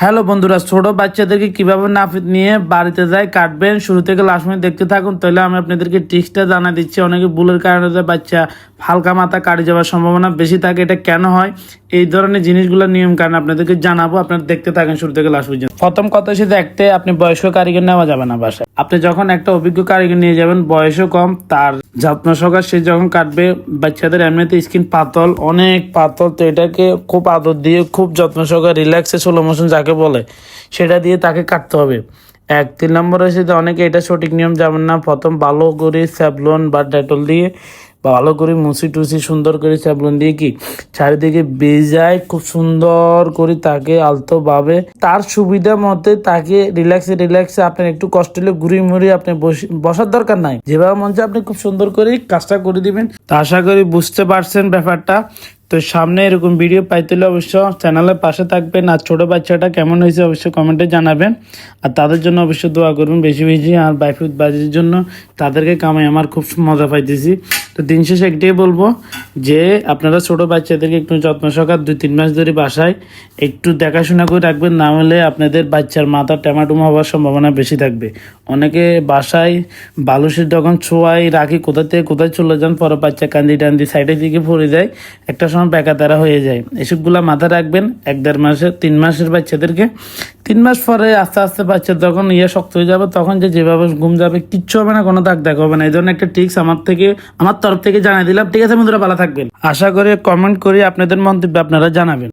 Hello বন্ধুরা, ছোট বাচ্চাদেরকে কীভাবে নাপিত নিয়ে বাড়িতে যায় কাটবেন? শুরু থেকে লাস্ট মিনিট দেখতে থাকুন। তাহলে আমি আপনাদেরকে টিক্সটা জানা দিচ্ছি। অনেকে ভুলের কারণে যে বাচ্চা হালকা মাথা কাটে যাওয়ার সম্ভাবনা বেশি থাকে, এটা কেন হয়? এই ধরনের জিনিসগুলো নিয়ম কারণ আপনাদেরকে জানাব। আপনারা দেখতে থাকেন শুরু থেকে লাস্ট পর্যন্ত। প্রথম কথা সে দেখতে, আপনি বয়স্ক কারিগর নেওয়া যাবে না বাসায়। আপনি যখন একটা অভিজ্ঞ কারিগর নিয়ে যাবেন, বয়সও কম, তার যত্ন সকাল সে যখন কাটবে, বাচ্চাদের এমনিতে স্কিন পাতল, অনেক পাতল, তো এটাকে খুব আদর দিয়ে, খুব যত্ন সহকারে রিল্যাক্সে সোলো মোশন যাকে বলে, সেটা দিয়ে তাকে কাটতে হবে। এক, তিন নম্বর হয়েছে অনেকে এটা সঠিক নিয়ম যেমন না, প্রথম ভালো করে স্যাবলন বা ডেটল দিয়ে ভালো করে মুছি টুসি সুন্দর করে স্যাবলন দিয়ে কি চারিদিকে বেজায় খুব সুন্দর করে তাকে আলতোভাবে তার সুবিধা মতে তাকে রিল্যাক্সে রিল্যাক্সে আপনি একটু কষ্ট হলে ঘুরি মুড়ি আপনি বসে- বসার দরকার নাই। যেভাবে মঞ্চে আপনি খুব সুন্দর করে কাজটা করে দিবেন। তা আশা করি বুঝতে পারছেন ব্যাপারটা। তো সামনে এরকম ভিডিও পাইতে হলে অবশ্য চ্যানেলের পাশে থাকবেন। আর ছোটো বাচ্চাটা কেমন হয়েছে অবশ্যই কমেন্টে জানাবেন। আর তাদের জন্য অবশ্যই দোয়া করবেন বেশি বেশি। আর বাইফুত বাজির জন্য তাদেরকে কামাই আমার খুব মজা পাইতেছি। তো দিন শেষে একটাই বলব যে, আপনারা ছোটো বাচ্চাদেরকে একটু যত্ন সহকার দুই, তিন মাস ধরে বাসায় একটু দেখাশোনা করে রাখবেন। না হলে আপনাদের বাচ্চার মাথা ট্যামাটুমা হওয়ার সম্ভাবনা বেশি থাকবে। অনেকে বাসায় বালুসের যখন ছোঁয়াই রাখি, কোথা থেকে কোথায় চলে যান, পরে বাচ্চা কান্দি টান্দি সাইডের দিকে পড়ে যায়। একটা সময় বেকাতারা হয়ে যায়। এসবগুলা মাথায় রাখবেন, এক দেড় মাসের তিন মাসের বাচ্চাদেরকে। তিন মাস পরে আস্তে আস্তে বাচ্চা যখন ইয়ে শক্ত হয়ে যাবে, তখন যে যেভাবে ঘুম যাবে, কিচ্ছু হবে না, কোনো দাগ দেখা হবে না। এই জন্য একটা টিক্স আমার থেকে, আমার তরফ থেকে জানাই দিলাম। ঠিক আছে বন্ধুরা, ভালো থাকবেন। আশা করে কমেন্ট করে, আপনাদের মন্তব্য আপনারা জানাবেন।